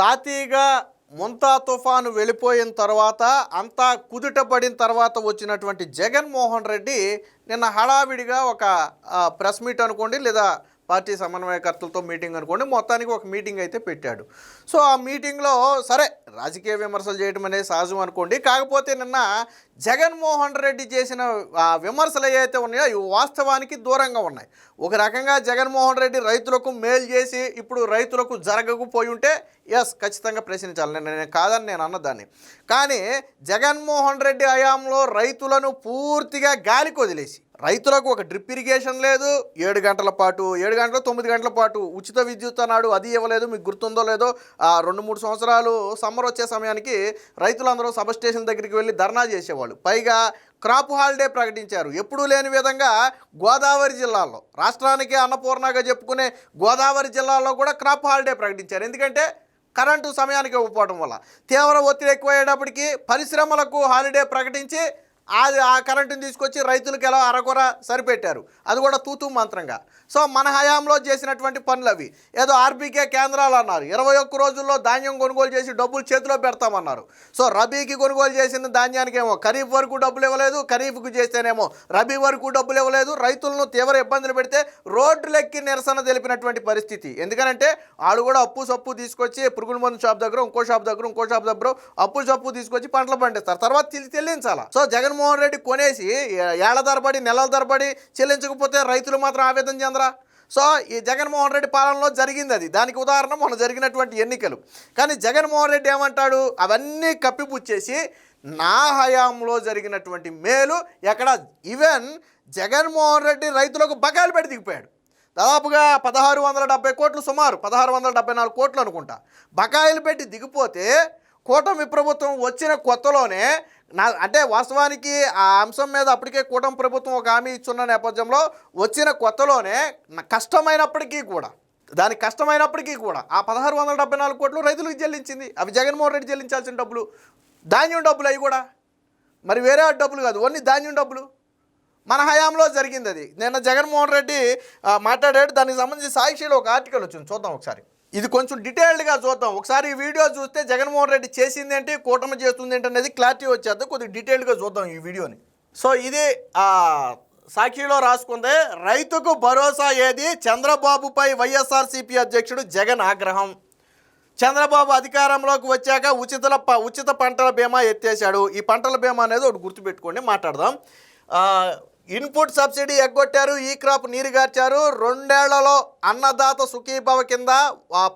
తాతీగా ముంతా తుఫాను వెళ్ళిపోయిన తర్వాత అంతా కుదుట పడిన తర్వాత వచ్చినటువంటి జగన్మోహన్ రెడ్డి నిన్న హడావిడిగా ఒక ప్రెస్ మీట్ అనుకోండి లేదా పార్టీ సమన్వయకర్తలతో మీటింగ్ అనుకోండి మొత్తానికి ఒక మీటింగ్ అయితే పెట్టాడు. సో ఆ మీటింగ్లో సరే రాజకీయ విమర్శలు చేయడం అనేది సహజం అనుకోండి కాకపోతే నిన్న జగన్మోహన్ రెడ్డి చేసిన విమర్శలు ఏవైతే ఉన్నాయో ఇవి వాస్తవానికి దూరంగా ఉన్నాయి. ఒక రకంగా జగన్మోహన్ రెడ్డి రైతులకు మేలు చేసి ఇప్పుడు రైతులకు జరగకపోయి ఉంటే ఎస్ ఖచ్చితంగా ప్రశ్నించాలి. నేను కాదని నేను అన్నదాన్ని. కానీ జగన్మోహన్ రెడ్డి హయాంలో రైతులను పూర్తిగా గాలికి వదిలేసి రైతులకు ఒక డ్రిప్ ఇరిగేషన్ లేదు ఏడు గంటల పాటు ఏడు గంటల తొమ్మిది గంటల పాటు ఉచిత విద్యుత్ అన్నాడు అది ఇవ్వలేదు మీకు గుర్తుందో లేదో రెండు మూడు సంవత్సరాలు సమ్మర్ వచ్చే సమయానికి రైతులందరూ సబ్ స్టేషన్ దగ్గరికి వెళ్ళి ధర్నా చేసేవాళ్ళు. పైగా క్రాప్ హాలిడే ప్రకటించారు. ఎప్పుడూ లేని విధంగా గోదావరి జిల్లాలో రాష్ట్రానికి అన్నపూర్ణగా చెప్పుకునే గోదావరి జిల్లాలో కూడా క్రాప్ హాలిడే ప్రకటించారు. ఎందుకంటే కరెంటు సమయానికి ఇవ్వకపోవడం వల్ల. తీవ్ర ఒత్తిడి ఎక్కువయ్యేటప్పటికీ పరిశ్రమలకు హాలిడే ప్రకటించి అది ఆ కరెంటుని తీసుకొచ్చి రైతులకు ఎలా అరకొర సరిపెట్టారు? అది కూడా తూతూ మంత్రంగా. సో మన హయాంలో చేసినటువంటి పనులు అవి ఏదో ఆర్బీకే కేంద్రాలు అన్నారు. ఇరవై ఒక్క రోజుల్లో ధాన్యం కొనుగోలు చేసి డబ్బులు చేతిలో పెడతామన్నారు. సో రబీకి కొనుగోలు చేసిన ధాన్యానికేమో ఖరీఫ్ వరకు డబ్బులు ఇవ్వలేదు ఖరీఫ్కు చేస్తేనేమో రబీ వరకు డబ్బులు ఇవ్వలేదు. రైతులను తీవ్ర ఇబ్బందులు పెడితే రోడ్లెక్కి నిరసన తెలిపినటువంటి పరిస్థితి. ఎందుకనంటే వాళ్ళు కూడా అప్పు సప్పు తీసుకొచ్చి పురుగుల మందు షాప్ దగ్గర ఇంకో షాప్ దగ్గర ఇంకో షాప్ దగ్గర అప్పు సప్పు తీసుకొచ్చి పంటలు పండిస్తారు. తర్వాత తిరిగి సో జగన్మోహన్ రెడ్డి కొనేసి ఏళ్ళ తరబడి నెలల తరబడి చెల్లించకపోతే రైతులు మాత్రం ఆవేదన చెందరా? సో ఈ జగన్మోహన్ రెడ్డి పాలనలో జరిగింది అది. దానికి ఉదాహరణ మొన్న జరిగినటువంటి ఎన్నికలు. కానీ జగన్మోహన్ రెడ్డి ఏమంటాడు? అవన్నీ కప్పిపుచ్చేసి నా హయాంలో జరిగినటువంటి మేలు ఎక్కడ? ఈవెన్ జగన్మోహన్ రెడ్డి రైతులకు బకాయిలు పెట్టి దిగిపోయాడు. దాదాపుగా పదహారు వందల డెబ్బై కోట్లు సుమారు పదహారు వందల డెబ్బై నాలుగు కోట్లు అనుకుంటా. బకాయిలు పెట్టి దిగిపోతే కూటమి ప్రభుత్వం వచ్చిన కొత్తలోనే నా అంటే వాస్తవానికి ఆ అంశం మీద అప్పటికే కూటమి ప్రభుత్వం ఒక హామీ ఇచ్చున్న నేపథ్యంలో వచ్చిన కొత్తలోనే కష్టమైనప్పటికీ కూడా దానికి కష్టమైనప్పటికీ కూడా ఆ పదహారు వందల డెబ్బై నాలుగు కోట్లు రైతులకు చెల్లించింది. అవి జగన్మోహన్ రెడ్డి చెల్లించాల్సిన డబ్బులు. ధాన్యం డబ్బులు అవి కూడా. మరి వేరే డబ్బులు కాదు ఓన్లీ ధాన్యం డబ్బులు. మన హయాంలో జరిగింది అది. నిన్న జగన్మోహన్ రెడ్డి మాట్లాడాడు. దానికి సంబంధించి సాక్షిలో ఒక ఆర్టికల్ వచ్చింది. చూద్దాం ఒకసారి. ఇది కొంచెం డీటెయిల్డ్గా చూద్దాం. ఒకసారి ఈ వీడియో చూస్తే జగన్మోహన్ రెడ్డి చేసింది ఏంటి కూటమి చేస్తుంది ఏంటి అనేది క్లారిటీ వచ్చేది. కొద్దిగా డీటెయిల్డ్గా చూద్దాం ఈ వీడియోని. సో ఇది సాక్షిలో రాసుకుందే రైతుకు భరోసా ఏది? చంద్రబాబుపై వైఎస్ఆర్సీపీ అధ్యక్షుడు జగన్ ఆగ్రహం. చంద్రబాబు అధికారంలోకి వచ్చాక ఉచితల ప- ఉచిత పంటల బీమా ఎత్తేసాడు ఈ పంటల బీమా అనేది ఒకటి గుర్తుపెట్టుకోండి మాట్లాడదాం. ఇన్పుట్ సబ్సిడీ ఎగ్గొట్టారు ఈ క్రాప్ నీరుగార్చారు రెండేళ్ళలో అన్నదాత సుఖీభవ కింద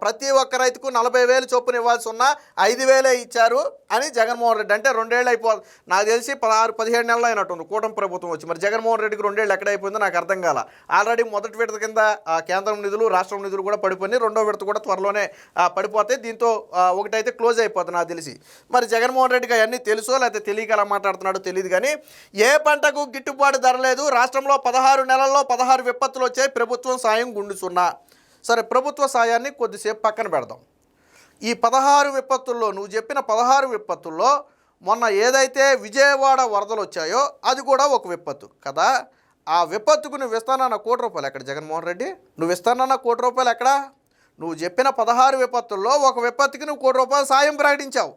ప్రతి ఒక్క రైతుకు నలభై వేలు చొప్పున ఇవ్వాల్సి ఉన్న ఐదు వేలే ఇచ్చారు అని జగన్మోహన్ రెడ్డి అంటే రెండేళ్ళు అయిపో నాకు తెలిసి పదహారు పదిహేడు నెలలు అయినట్టుంది కూటమి ప్రభుత్వం వచ్చి. మరి జగన్మోహన్ రెడ్డికి రెండేళ్ళు ఎక్కడైపోయిందో నాకు అర్థం కాల. ఆల్రెడీ మొదటి విడత కింద కేంద్రం నిధులు రాష్ట్రం నిధులు కూడా పడిపోయి రెండో విడత కూడా త్వరలోనే పడిపోతాయి. దీంతో ఒకటైతే క్లోజ్ అయిపోతుంది నాకు తెలిసి. మరి జగన్మోహన్ రెడ్డికి అవన్నీ తెలుసో లేకపోతే తెలియక ఎలా మాట్లాడుతున్నాడో తెలియదు కానీ ఏ పంటకు గిట్టుబాటు ధర లేదు. రాష్ట్రంలో పదహారు నెలల్లో పదహారు విపత్తులు వచ్చాయి. ప్రభుత్వం సాయం గుండు సున్నా సరే ప్రభుత్వ సాయాన్ని కొద్దిసేపు పక్కన పెడదాం. ఈ పదహారు విపత్తుల్లో నువ్వు చెప్పిన పదహారు విపత్తుల్లో మొన్న ఏదైతే విజయవాడ వరదలు వచ్చాయో అది కూడా ఒక విపత్తు. కదా? ఆ విపత్తుకు నువ్వు ఇస్తానన్న కోటి రూపాయలు ఎక్కడ? జగన్మోహన్ రెడ్డి? నువ్వు ఇస్తానన్న కోటి రూపాయలు ఎక్కడ? నువ్వు చెప్పిన పదహారు విపత్తుల్లో ఒక విపత్తుకి నువ్వు కోటి రూపాయలు సాయం ప్రకటించావు.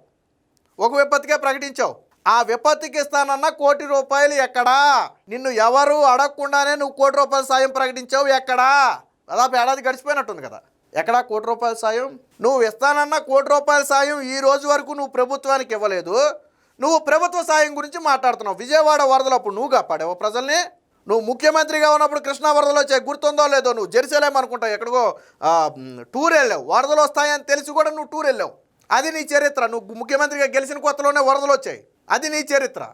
ఒక విపత్తుకే ప్రకటించావు. ఆ విపత్తికి ఇస్తానన్న కోటి రూపాయలు ఎక్కడా? నిన్ను ఎవరు అడగకుండానే నువ్వు కోటి రూపాయల సాయం ప్రకటించావు ఎక్కడా? దాదాపు ఏడాది గడిచిపోయినట్టుంది కదా. ఎక్కడా కోటి రూపాయల సాయం? నువ్వు ఇస్తానన్న కోటి రూపాయల సాయం ఈ రోజు వరకు నువ్వు ప్రభుత్వానికి ఇవ్వలేదు. నువ్వు ప్రభుత్వ సాయం గురించి మాట్లాడుతున్నావు. విజయవాడ వరదలు అప్పుడు నువ్వు కాపాడావు ప్రజల్ని. నువ్వు ముఖ్యమంత్రిగా ఉన్నప్పుడు కృష్ణా వరదలు వచ్చాయి. గుర్తుందో లేదో నువ్వు జెరూసలేం అనుకుంటావు. ఎక్కడికో టూర్ వెళ్ళావు. వరదలు వస్తాయని తెలిసి కూడా నువ్వు టూర్ వెళ్ళావు. అది నీ చరిత్ర. నువ్వు ముఖ్యమంత్రిగా గెలిచిన కొత్తలోనే వరదలు వచ్చాయి. అది నీ చరిత్ర.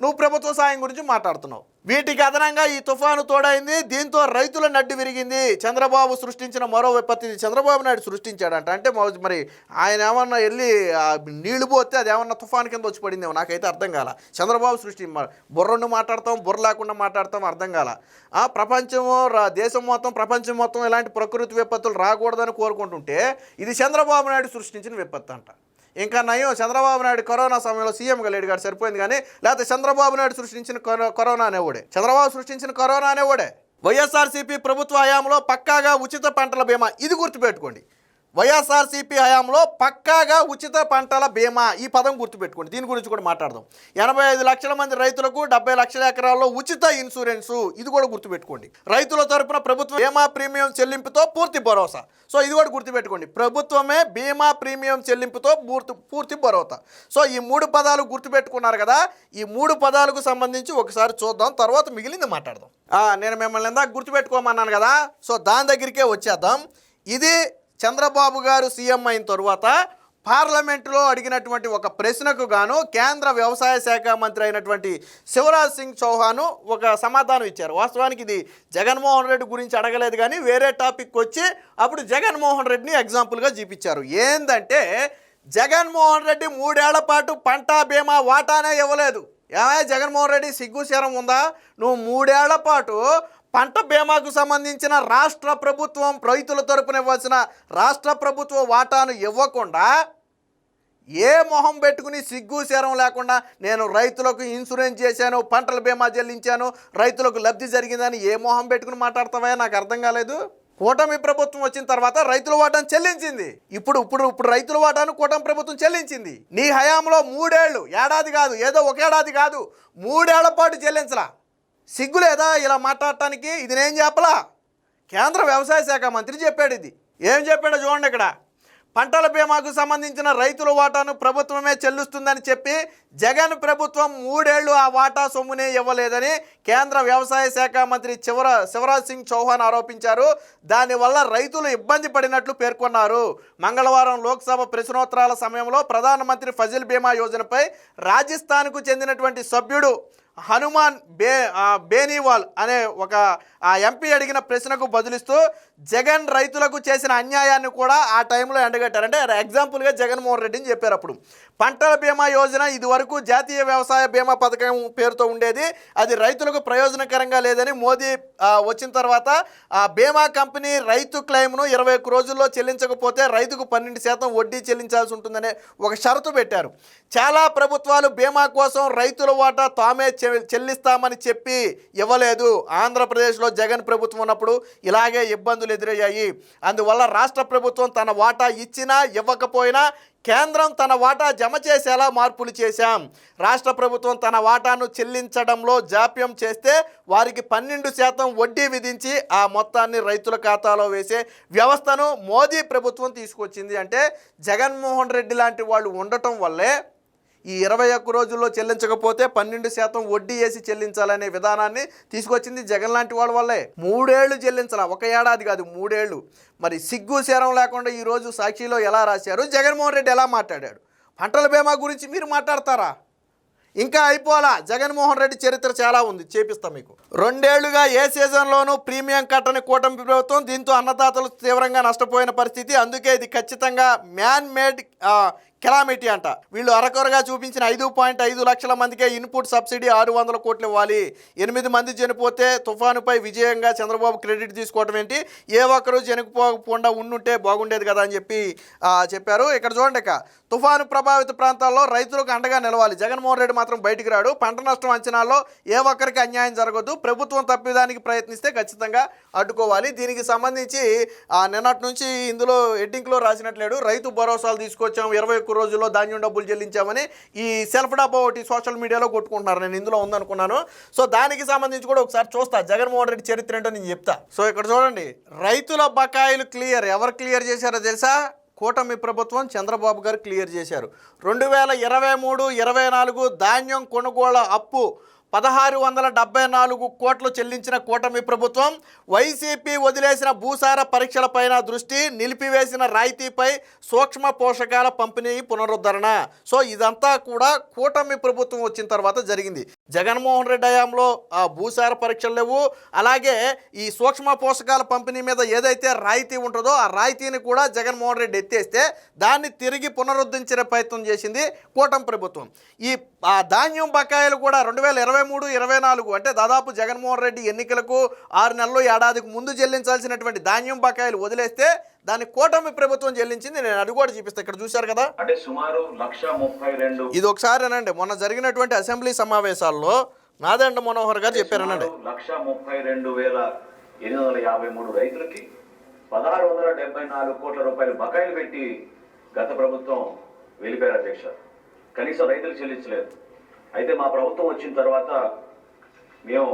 నువ్వు ప్రభుత్వ సాయం గురించి మాట్లాడుతున్నావు. వీటికి అదనంగా ఈ తుఫాను తోడైంది దీంతో రైతుల నడ్డి విరిగింది. చంద్రబాబు సృష్టించిన మరో విపత్తి ఇది చంద్రబాబు నాయుడు సృష్టించాడంట. అంటే మరి ఆయన ఏమన్నా వెళ్ళి నీళ్ళు పోతే అది ఏమన్నా తుఫాను కింద వచ్చి పడిందేమో? నాకైతే అర్థం కాల. చంద్రబాబు సృష్టి బుర్రను బుర్రండు మాట్లాడతాం బుర్ర లేకుండా మాట్లాడతాం అర్థం కాల. ఆ, ప్రపంచము రా- దేశం మొత్తం ప్రపంచం మొత్తం ఇలాంటి ప్రకృతి విపత్తులు రాకూడదని కోరుకుంటుంటే ఇది చంద్రబాబు నాయుడు సృష్టించిన విపత్తు అంట ఇంకా నయం. చంద్రబాబు నాయుడు కరోనా సమయంలో సీఎంగా లేడు గారు సరిపోయింది కానీ లేకపోతే చంద్రబాబు నాయుడు సృష్టించిన కరో- కరోనా అనేవాడే చంద్రబాబు సృష్టించిన కరోనా అనేవాడే వైఎస్ఆర్సీపీ ప్రభుత్వ హయాంలో పక్కాగా ఉచిత పంటల బీమా. ఇది గుర్తుపెట్టుకోండి. వైఎస్ఆర్సీపీ హయాంలో పక్కాగా ఉచిత పంటల బీమా ఈ పదం గుర్తుపెట్టుకోండి. దీని గురించి కూడా మాట్లాడదాం. ఎనభై ఐదు లక్షల మంది రైతులకు డెబ్బై లక్షల ఎకరాల్లో ఉచిత ఇన్సూరెన్సు ఇది కూడా గుర్తుపెట్టుకోండి. రైతుల తరపున ప్రభుత్వం బీమా ప్రీమియం చెల్లింపుతో పూర్తి భరోసా. సో ఇది కూడా గుర్తుపెట్టుకోండి. ప్రభుత్వమే బీమా ప్రీమియం చెల్లింపుతో పూర్తి పూర్తి భరోసా. సో ఈ మూడు పదాలు గుర్తుపెట్టుకున్నారు కదా ఈ మూడు పదాలకు సంబంధించి ఒకసారి చూద్దాం తర్వాత మిగిలింది మాట్లాడదాం. నేను మిమ్మల్ని ఇందాక గుర్తుపెట్టుకోమన్నాను కదా సో దాని దగ్గరికే వచ్చేద్దాం. ఇది చంద్రబాబు గారు సీఎం అయిన తరువాత పార్లమెంటులో అడిగినటువంటి ఒక ప్రశ్నకు గాను కేంద్ర వ్యవసాయ శాఖ మంత్రి అయినటువంటి శివరాజ్ సింగ్ చౌహాన్ ఒక సమాధానం ఇచ్చారు. వాస్తవానికి ఇది జగన్మోహన్ రెడ్డి గురించి అడగలేదు కానీ వేరే టాపిక్ వచ్చి అప్పుడు జగన్మోహన్ రెడ్డిని ఎగ్జాంపుల్గా చూపించారు. ఏందంటే జగన్మోహన్ రెడ్డి మూడేళ్ళ పాటు పంట బీమా వాటానే ఇవ్వలేదు. ఏమైనా జగన్మోహన్ రెడ్డి సిగ్గు శరం ఉందా? నువ్వు మూడేళ్ళ పాటు పంట బీమాకు సంబంధించిన రాష్ట్ర ప్రభుత్వం రైతుల తరపున ఇవ్వాల్సిన రాష్ట్ర ప్రభుత్వ వాటాను ఇవ్వకుండా ఏ మొహం పెట్టుకుని సిగ్గు శరం లేకుండా నేను రైతులకు ఇన్సూరెన్స్ చేశాను పంటల బీమా చెల్లించాను రైతులకు లబ్ధి జరిగిందని ఏ మొహం పెట్టుకుని మాట్లాడతావా నాకు అర్థం కాలేదు. కూటమి ప్రభుత్వం వచ్చిన తర్వాత రైతుల వాటాను చెల్లించింది. ఇప్పుడు ఇప్పుడు ఇప్పుడు రైతుల వాటాను కూటమి ప్రభుత్వం చెల్లించింది. నీ హయాంలో మూడేళ్ళు ఏడాది కాదు ఏదో ఒక ఏడాది కాదు మూడేళ్ళ పాటు చెల్లించలా. సిగ్గు లేదా? ఇలా మాట్లాడటానికి ఇది నేను చెప్పలా? కేంద్ర వ్యవసాయ శాఖ మంత్రి చెప్పాడు ఇది. ఏం చెప్పాడో చూడండి ఇక్కడ. పంటల బీమాకు సంబంధించిన రైతుల వాటాను ప్రభుత్వమే చెల్లిస్తుందని చెప్పి జగన్ ప్రభుత్వం మూడేళ్ళు ఆ వాటా సొమ్మునే ఇవ్వలేదని కేంద్ర వ్యవసాయ శాఖ మంత్రి శివర శివరాజ్ సింగ్ చౌహాన్ ఆరోపించారు. దానివల్ల రైతులు ఇబ్బంది పడినట్లు పేర్కొన్నారు. మంగళవారం లోక్సభ ప్రశ్నోత్తరాల సమయంలో ప్రధానమంత్రి ఫజిల్ బీమా యోజనపై రాజస్థాన్కు చెందినటువంటి సభ్యుడు హనుమాన్ బే బేనీవాల్ అనే ఒక ఆ ఎంపీ అడిగిన ప్రశ్నకు బదులిస్తూ జగన్ రైతులకు చేసిన అన్యాయాన్ని కూడా ఆ టైంలో ఎండగట్టారు. అంటే ఎగ్జాంపుల్గా జగన్మోహన్ రెడ్డిని చెప్పారు అప్పుడు. పంటల బీమా యోజన ఇదివరకు జాతీయ వ్యవసాయ బీమా పథకం పేరుతో ఉండేది. అది రైతులకు ప్రయోజనకరంగా లేదని మోదీ వచ్చిన తర్వాత ఆ బీమా కంపెనీ రైతు క్లెయిమ్ను ఇరవై ఒక్క రోజుల్లో చెల్లించకపోతే రైతుకు పన్నెండు శాతం వడ్డీ చెల్లించాల్సి ఉంటుందనే ఒక షరతు పెట్టారు. చాలా ప్రభుత్వాలు బీమా కోసం రైతుల వాటా తామే చె- చెల్లిస్తామని చెప్పి ఇవ్వలేదు. ఆంధ్రప్రదేశ్లో జగన్ ప్రభుత్వం ఉన్నప్పుడు ఇలాగే ఇబ్బందులు ఎదురయ్యాయి. అందువల్ల రాష్ట్ర ప్రభుత్వం తన వాటా ఇచ్చినా ఇవ్వకపోయినా కేంద్రం తన వాటా జమ చేసేలా మార్పులు చేశాం. రాష్ట్ర ప్రభుత్వం తన వాటాను చెల్లించడంలో జాప్యం చేస్తే వారికి పన్నెండు శాతం వడ్డీ విధించి ఆ మొత్తాన్ని రైతుల ఖాతాలో వేసే వ్యవస్థను మోదీ ప్రభుత్వం తీసుకొచ్చింది. అంటే జగన్మోహన్ రెడ్డి లాంటి వాళ్ళు ఉండటం వల్లే ఈ ఇరవై ఒక్క రోజుల్లో చెల్లించకపోతే పన్నెండు శాతం వడ్డీ వేసి చెల్లించాలనే విధానాన్ని తీసుకొచ్చింది జగన్ లాంటి వాళ్ళ వల్లే. మూడేళ్ళు చెల్లించాల. ఒక ఏడాది కాదు మూడేళ్ళు. మరి సిగ్గు సేరం లేకుండా ఈరోజు సాక్షిలో ఎలా రాశారు? జగన్మోహన్ రెడ్డి ఎలా మాట్లాడాడు? పంటల బీమా గురించి మీరు మాట్లాడతారా? ఇంకా అయిపోలా జగన్మోహన్ రెడ్డి చరిత్ర చాలా ఉంది. చేపిస్తాం మీకు. రెండేళ్ళుగా ఏ సీజన్లోనూ ప్రీమియం కట్టని కూటమి ప్రభుత్వం దీంతో అన్నదాతలు తీవ్రంగా నష్టపోయిన పరిస్థితి. అందుకే ఇది ఖచ్చితంగా మ్యాన్ మేడ్ కెలామిటీ అంట. వీళ్ళు అరకొరగా చూపించిన ఐదు పాయింట్ ఐదు లక్షల మందికే ఇన్పుట్ సబ్సిడీ ఆరు వందల కోట్లు ఇవ్వాలి. ఎనిమిది మంది చనిపోతే తుఫానుపై విజయంగా చంద్రబాబు క్రెడిట్ తీసుకోవడం ఏంటి? ఏ ఒక్కరు చనిపోకుండా ఉండుంటే బాగుండేది కదా అని చెప్పి చెప్పారు. ఇక్కడ చూడండి ఇక తుఫాను ప్రభావిత ప్రాంతాల్లో రైతులకు అండగా నిలవాలి. జగన్మోహన్ రెడ్డి మాత్రం బయటికి రాడు. పంట నష్టం అంచనాల్లో ఏ ఒక్కరికి అన్యాయం జరగదు ప్రభుత్వం తప్పిదానికి ప్రయత్నిస్తే ఖచ్చితంగా అడ్డుకోవాలి. దీనికి సంబంధించి ఆ, నిన్నటి నుంచి ఇందులో ఎడ్డింగ్లో రాసినట్లేడు రైతు భరోసాలు తీసుకొచ్చి ఇరవై ఒక్క రోజుల్లో ధాన్యం డబ్బులు చెల్లించామని ఈ సెల్ఫ్ డబ్బా ఒకటి సోషల్ మీడియాలో కొట్టుకుంటున్నారు. నేను ఇందులో ఉందనుకున్నాను. సో దానికి సంబంధించి కూడా ఒకసారి చూస్తా. జగన్మోహన్ రెడ్డి చరిత్ర ఏంటో నేను చెప్తా. సో ఇక్కడ చూడండి. రైతుల బకాయిలు క్లియర్. ఎవరు క్లియర్ చేశారో తెలుసా? కూటమి ప్రభుత్వం చంద్రబాబు గారు క్లియర్ చేశారు. రెండు వేల ఇరవై మూడు ఇరవై నాలుగు ధాన్యం కొనుగోళ్ళ అప్పు పదహారు వందల డెబ్బై నాలుగు కోట్లు చెల్లించిన కూటమి ప్రభుత్వం వైసీపీ వదిలేసిన భూసార పరీక్షలపైన దృష్టి నిలిపివేసిన రాయితీపై సూక్ష్మ పోషకాల పంపిణీ పునరుద్ధరణ. సో ఇదంతా కూడా కూటమి ప్రభుత్వం వచ్చిన తర్వాత జరిగింది. జగన్మోహన్ రెడ్డి హయాంలో ఆ భూసార పరీక్షలు లేవు. అలాగే ఈ సూక్ష్మ పోషకాల పంపిణీ మీద ఏదైతే రాయితీ ఉంటుందో ఆ రాయితీని కూడా జగన్మోహన్ రెడ్డి ఎత్తేస్తే దాన్ని తిరిగి పునరుద్ధరించే ప్రయత్నం చేసింది కూటమి ప్రభుత్వం. ఈ ఆ ధాన్యం బకాయిలు కూడా రెండు వేల ఇరవై మూడు ఇరవై నాలుగు అంటే దాదాపు జగన్మోహన్ రెడ్డి ఎన్నికలకు ఆరు నెలలు ఏడాదికి ముందు చెల్లించాల్సినటువంటి ధాన్యం బకాయిలు వదిలేస్తే దాన్ని కూటమి ప్రభుత్వం చెల్లించింది నేను అది కూడా చూపిస్తాను ఇక్కడ చూశారు కదా? అంటే సుమారు లక్ష ముప్పై రెండు ఇది ఒకసారి అనండి. మొన్న జరిగినటువంటి అసెంబ్లీ సమావేశాల్లో నాదండ మనోహర్ గారు చెప్పారనండి సుమారు లక్ష ముప్పై రెండు వేల ఎనిమిది వందల యాభై మూడు రైతులకి పదహారు వందల డెబ్బై నాలుగు కోట్ల రూపాయలు బకాయిలు పెట్టి గత ప్రభుత్వం వెళ్ళిపోయారు అధ్యక్ష. కనీసం రైతులు చెల్లించలేదు. అయితే మా ప్రభుత్వం వచ్చిన తర్వాత మేము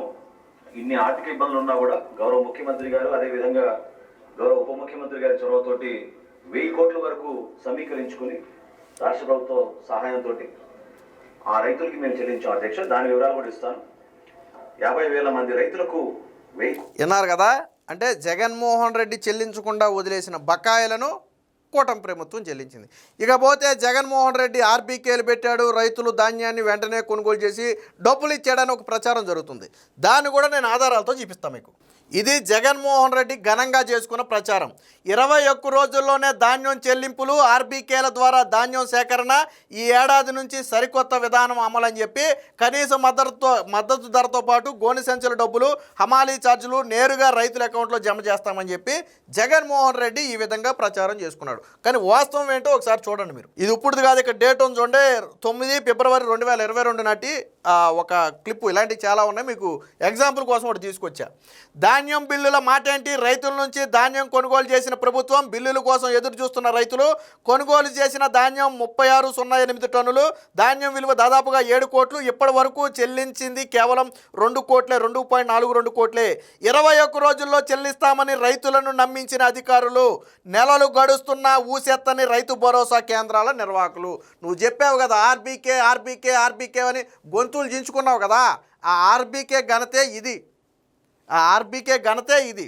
ఇన్ని ఆర్థిక ఇబ్బందులు ఉన్నా కూడా గౌరవ ముఖ్యమంత్రి గారు అదేవిధంగా గౌరవ ఉప ముఖ్యమంత్రి గారి చొరవతోటి వెయ్యి కోట్ల వరకు సమీకరించుకుని రాష్ట్ర ప్రభుత్వం సహాయంతో ఆ రైతులకి మేము చెల్లించాం అధ్యక్ష. దాని వివరాలు కూడా ఇస్తాను. యాభై వేల మంది రైతులకు వెయ్యి విన్నారు కదా? అంటే జగన్మోహన్ రెడ్డి చెల్లించకుండా వదిలేసిన బకాయిలను కూటమి ప్రభుత్వం చెల్లించింది. ఇకపోతే జగన్మోహన్ రెడ్డి ఆర్బీకేలు పెట్టాడు రైతులు ధాన్యాన్ని వెంటనే కొనుగోలు చేసి డబ్బులు ఇచ్చాడని ఒక ప్రచారం జరుగుతుంది. దాన్ని కూడా నేను ఆధారాలతో చూపిస్తాను మీకు. ఇది జగన్మోహన్ రెడ్డి ఘనంగా చేసుకున్న ప్రచారం. ఇరవై ఒక్క రోజుల్లోనే ధాన్యం చెల్లింపులు ఆర్బీకేల ద్వారా ధాన్యం సేకరణ ఈ ఏడాది నుంచి సరికొత్త విధానం అమలని చెప్పి కనీస మద్దతుతో మద్దతు ధరతో పాటు గోనె సంచుల డబ్బులు హమాలీ ఛార్జీలు నేరుగా రైతుల అకౌంట్లో జమ చేస్తామని చెప్పి జగన్మోహన్ రెడ్డి ఈ విధంగా ప్రచారం చేసుకున్నాడు. కానీ వాస్తవం ఏంటో ఒకసారి చూడండి మీరు. ఇది ఇప్పుడు కాదు ఇక్కడ డేట్ ఉంది చూడండి. తొమ్మిది ఫిబ్రవరి రెండు వేల ఇరవై రెండు నాటి ఒక క్లిప్ ఇలాంటివి చాలా ఉన్నాయి. మీకు ఎగ్జాంపుల్ కోసం ఒకటి తీసుకొచ్చా. ధాన్యం బిల్లుల మాట ఏంటి రైతుల నుంచి ధాన్యం కొనుగోలు చేసిన ప్రభుత్వం బిల్లుల కోసం ఎదురు చూస్తున్న రైతులు కొనుగోలు చేసిన ధాన్యం ముప్పై ఆరు సున్నా ఎనిమిది టన్నులు. ధాన్యం విలువ దాదాపుగా ఏడు కోట్లు. ఇప్పటి వరకు చెల్లించింది కేవలం రెండు కోట్లే రెండు పాయింట్ నాలుగు రెండు కోట్లే. ఇరవై ఒక్క రోజుల్లో చెల్లిస్తామని రైతులను నమ్మించిన అధికారులు నెలలు గడుస్తున్నా ఊసెత్తని రైతు భరోసా కేంద్రాల నిర్వాహకులు. నువ్వు చెప్పావు కదా ఆర్బీకే ఆర్బీకే ఆర్బీకే అని గొంతులు దించుకున్నావు కదా. ఆ ఆర్బీకే ఘనతే ఇది. ఆర్బీకే ఘనతే ఇది.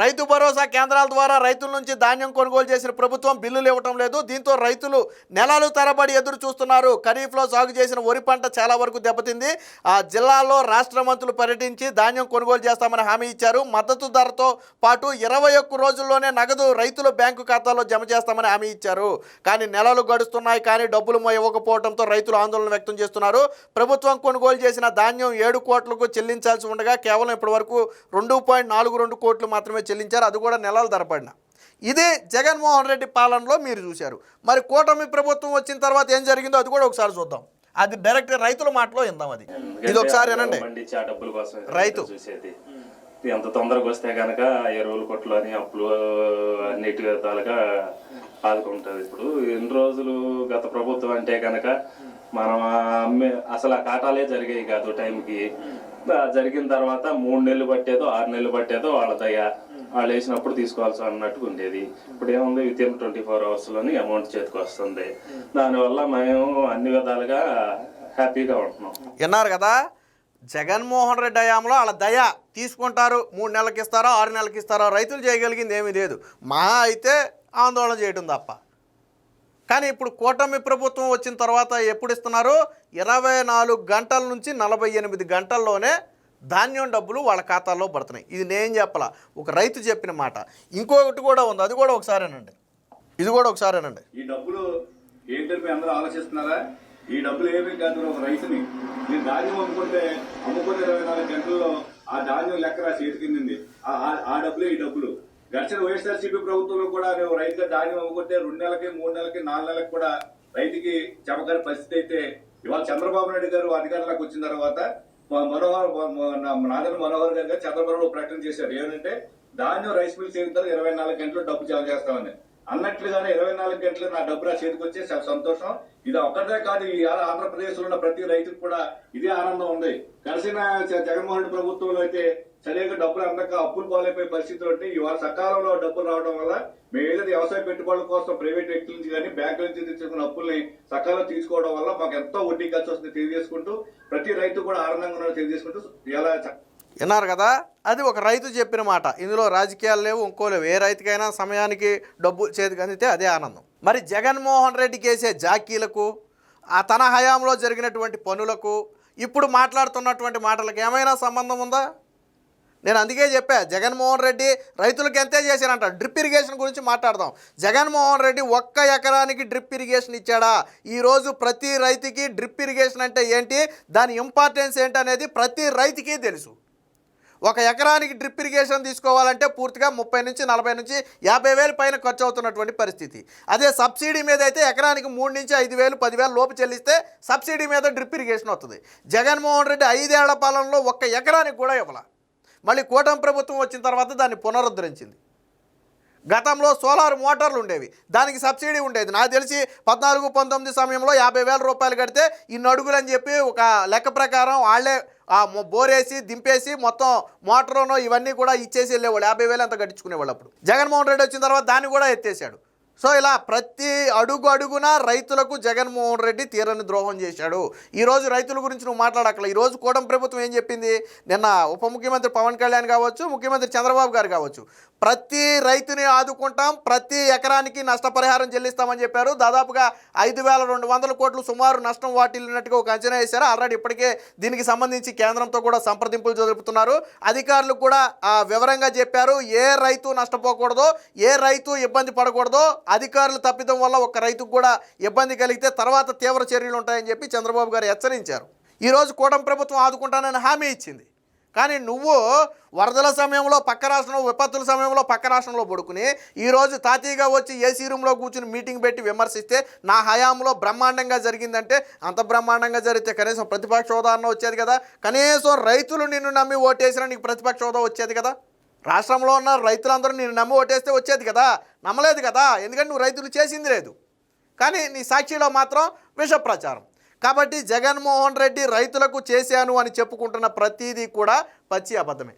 రైతు భరోసా కేంద్రాల ద్వారా రైతుల నుంచి ధాన్యం కొనుగోలు చేసిన ప్రభుత్వం బిల్లులు ఇవ్వటం లేదు. దీంతో రైతులు నెలలు తరబడి ఎదురు చూస్తున్నారు. ఖరీఫ్లో సాగు చేసిన వరి పంట చాలా వరకు దెబ్బతింది. ఆ జిల్లాలో రాష్ట్ర మంత్రులు పర్యటించి ధాన్యం కొనుగోలు చేస్తామని హామీ ఇచ్చారు. మద్దతు ధరతో పాటు ఇరవై ఒక్క రోజుల్లోనే నగదు రైతుల బ్యాంకు ఖాతాలో జమ చేస్తామని హామీ ఇచ్చారు. కానీ నెలలు గడుస్తున్నాయి. కానీ డబ్బులు ఇవ్వకపోవడంతో రైతులు ఆందోళన వ్యక్తం చేస్తున్నారు. ప్రభుత్వం కొనుగోలు చేసిన ధాన్యం ఏడు కోట్లకు చెల్లించాల్సి ఉండగా కేవలం ఇప్పటి వరకు రెండు పాయింట్ నాలుగు రెండు కోట్లు మాత్రమే చెల్లించారు అది కూడా నెలలు ధరపడిన ఇది జగన్మోహన్ రెడ్డి పాలనలో మీరు చూశారు. మరి కూటమి ప్రభుత్వం వచ్చిన తర్వాత ఏం జరిగిందో అది కూడా ఒకసారి చూద్దాం. అది డైరెక్ట్ రైతుల మాటలో విందాం అది. ఇది ఒకసారి వినండి. రైతు. చూసేది. ఎంత తొందరగా వస్తే కనుక ఎరువులు కొట్లు అని అప్పులు అన్నిటి విధాలుగా ఆదుకుంటుంది. ఇప్పుడు ఎన్ని రోజులు గత ప్రభుత్వం అంటే కనుక మనం అమ్మే అసలు ఆ కాటాలే జరిగాయి కాదు టైంకి. జరిగిన తర్వాత మూడు నెలలు పట్టేదో ఆరు నెలలు పట్టేదో వాళ్ళ దయ వాళ్ళు వేసినప్పుడు తీసుకోవాల్సి అన్నట్టుగా ఉండేది. ఇప్పుడు ఏముంది? విత్ ఇన్ ట్వంటీ ఫోర్ అవర్స్లోని అమౌంట్ చేతికి వస్తుంది. దానివల్ల మేము అన్ని విధాలుగా హ్యాపీగా ఉంటున్నాం. విన్నారు కదా? జగన్మోహన్ రెడ్డి హయాంలో వాళ్ళ దయ తీసుకుంటారు. మూడు నెలలకి ఇస్తారో ఆరు నెలలకి ఇస్తారో రైతులు చేయగలిగింది ఏమీ లేదు. మహా అయితే ఆందోళన చేయటం తప్ప. కానీ ఇప్పుడు కూటమి ప్రభుత్వం వచ్చిన తర్వాత ఎప్పుడు ఇస్తున్నారు ఇరవై నాలుగు గంటల నుంచి నలభై ఎనిమిది గంటల్లోనే ధాన్యం డబ్బులు వాళ్ళ ఖాతాల్లో పడుతున్నాయి. ఇది నేను చెప్పలా? ఒక రైతు చెప్పిన మాట. ఇంకొకటి కూడా ఉంది. అది కూడా ఒకసారేనండి. ఇది కూడా ఒకసారేనండి. ఈ డబ్బులు ఏంటని మీ అందరూ ఆలోచిస్తున్నారా? ఈ డబ్బులు ఏమీ కాదు ఒక రైతుని నేను ధాన్యం అమ్ముకుంటే అమ్ముకునే ఇరవై నాలుగు గంటల్లో ఆ ధాన్యం లెక్క నా ఆ- ఆ- ఆ డబ్బులే ఈ డబ్బులు. గడిచిన వైఎస్ఆర్సీపీ ప్రభుత్వంలో కూడా నేను రైతుగా ధాన్యం అమ్ముకుంటే రెండు నెలలకి మూడు నెలలకి నాలుగు నెలలకు కూడా రైతుకి చెప్పగల పరిస్థితి అయితే ఇవాళ చంద్రబాబు నాయుడు గారు అధికారంలోకి వచ్చిన తర్వాత మనోహర్ నా- నాదన్ మనోహర్ గారు గారు చంద్రబాబు ప్రకటన చేశారు. ఏమంటే ధాన్యం రైస్ మిల్ చేరుతారు ఇరవై నాలుగు గంటలు డబ్బు జమ చేస్తామని. అన్నట్లుగానే ఇరవై నాలుగు గంటలు నా డబ్బు నా చేతికి వచ్చే సంతోషం. ఇది ఒక్కటే కాదు ఈ ఆంధ్రప్రదేశ్లో ఉన్న ప్రతి రైతుకు కూడా ఇదే ఆనందం ఉంది. కలిసిన జగన్మోహన్ ప్రభుత్వంలో అయితే సరిగ్గా డబ్బులు అందక అప్పులు పాలైపోయే పరిస్థితులు ఉంటే ఇవాళ సకాలంలో డబ్బులు రావడం వల్ల మేము ఏదైతే వ్యవసాయ పెట్టుబడుల కోసం ప్రైవేట్ వ్యక్తుల నుంచి కానీ బ్యాంకుల నుంచి తీసుకున్న అప్పుల్ని సకాలంలో తీసుకోవడం వల్ల మాకు ఎంతో వడ్డీ ఖర్చు వస్తుంది తెలియజేసుకుంటూ ప్రతి రైతు కూడా ఆనందంగా ఉన్నారో తెలియజేసుకుంటూ ఎలా విన్నారు కదా? అది ఒక రైతు చెప్పిన మాట. ఇందులో రాజకీయాలు లేవు ఇంకో లేవు. ఏ రైతుకైనా సమయానికి డబ్బు చేతికి అందితే అదే ఆనందం. మరి జగన్మోహన్ రెడ్డికి వేసే జాకీలకు ఆ తన హయాంలో జరిగినటువంటి పనులకు ఇప్పుడు మాట్లాడుతున్నటువంటి మాటలకు ఏమైనా సంబంధం ఉందా? నేను అందుకే చెప్పా జగన్మోహన్ రెడ్డి రైతులకు ఎంతే చేశారంట? డ్రిప్ ఇరిగేషన్ గురించి మాట్లాడదాం. జగన్మోహన్ రెడ్డి ఒక్క ఎకరానికి డ్రిప్ ఇరిగేషన్ ఇచ్చాడా? ఈరోజు ప్రతి రైతుకి డ్రిప్ ఇరిగేషన్ అంటే ఏంటి? దాని ఇంపార్టెన్స్ ఏంటనేది ప్రతి రైతుకి తెలుసు. ఒక ఎకరానికి డ్రిప్ ఇరిగేషన్ తీసుకోవాలంటే పూర్తిగా ముప్పై నుంచి నలభై నుంచి యాభై వేలు పైన ఖర్చు అవుతున్నటువంటి పరిస్థితి. అదే సబ్సిడీ మీద అయితే ఎకరానికి మూడు నుంచి ఐదు వేలు పదివేలు లోపు చెల్లిస్తే సబ్సిడీ మీద డ్రిప్ ఇరిగేషన్ వస్తుంది. జగన్మోహన్ రెడ్డి ఐదేళ్ళ పాలనలో ఒక్క ఎకరానికి కూడా ఇవ్వాలి. మళ్ళీ కూటమి ప్రభుత్వం వచ్చిన తర్వాత దాన్ని పునరుద్ధరించింది. గతంలో సోలార్ మోటార్లు ఉండేవి. దానికి సబ్సిడీ ఉండేది. నాకు తెలిసి పద్నాలుగు పంతొమ్మిది సమయంలో యాభై వేల రూపాయలు కడితే ఇన్ని అడుగులు అని చెప్పి ఒక లెక్క ప్రకారం వాళ్ళే ఆ బోరేసి దింపేసి మొత్తం మోటార్ను ఇవన్నీ కూడా ఇచ్చేసి వెళ్ళేవాళ్ళు. యాభై వేలు అంత కట్టించుకునేవాళ్ళు అప్పుడు. జగన్మోహన్ రెడ్డి వచ్చిన తర్వాత దాన్ని కూడా ఎత్తేసాడు. సో ఇలా ప్రతి అడుగు అడుగున రైతులకు జగన్మోహన్ రెడ్డి తీరని ద్రోహం చేశాడు. ఈరోజు రైతుల గురించి నువ్వు మాట్లాడక్కల ఈరోజు కూటమి ప్రభుత్వం ఏం చెప్పింది? నిన్న ఉప ముఖ్యమంత్రి పవన్ కళ్యాణ్ కావచ్చు ముఖ్యమంత్రి చంద్రబాబు గారు కావచ్చు. ప్రతి రైతుని ఆదుకుంటాం ప్రతి ఎకరానికి నష్టపరిహారం చెల్లిస్తామని చెప్పారు. దాదాపుగా ఐదు వేల రెండు వందల కోట్లు సుమారు నష్టం వాటిల్లినట్టుగా ఒక అంచనా వేశారు. ఆల్రెడీ ఇప్పటికే దీనికి సంబంధించి కేంద్రంతో కూడా సంప్రదింపులు జరుపుతున్నారు. అధికారులు కూడా వివరంగా చెప్పారు. ఏ రైతు నష్టపోకూడదో ఏ రైతు ఇబ్బంది పడకూడదో అధికారులు తప్పిదం వల్ల ఒక రైతుకు కూడా ఇబ్బంది కలిగితే తర్వాత తీవ్ర చర్యలు ఉంటాయని చెప్పి చంద్రబాబు గారు హెచ్చరించారు. ఈరోజు కూటమి ప్రభుత్వం ఆదుకుంటానని హామీ ఇచ్చింది. కానీ నువ్వు వరదల సమయంలో పక్క రాష్ట్రంలో విపత్తుల సమయంలో పక్క రాష్ట్రంలో పడుకుని ఈరోజు తాతీగా వచ్చి ఏసీ రూమ్లో కూర్చుని మీటింగ్ పెట్టి విమర్శిస్తే నా హయాంలో బ్రహ్మాండంగా జరిగిందంటే అంత బ్రహ్మాండంగా జరిగితే కనీసం ప్రతిపక్ష హోదా అన్న వచ్చేది కదా. కనీసం రైతులు నిన్ను నమ్మి ఓటేసినా నీకు ప్రతిపక్ష హోదా వచ్చేది కదా. రాష్ట్రంలో ఉన్న రైతులందరూ నేను నమ్మి ఓటేస్తే వచ్చేది కదా. నమ్మలేదు కదా. ఎందుకంటే నువ్వు రైతులు చేసింది లేదు. కానీ నీ సాక్షిలో మాత్రం విష ప్రచారం. కాబట్టి జగన్మోహన్ రెడ్డి రైతులకు చేశాను అని చెప్పుకుంటున్న ప్రతిదీ కూడా పచ్చి అబద్ధమే.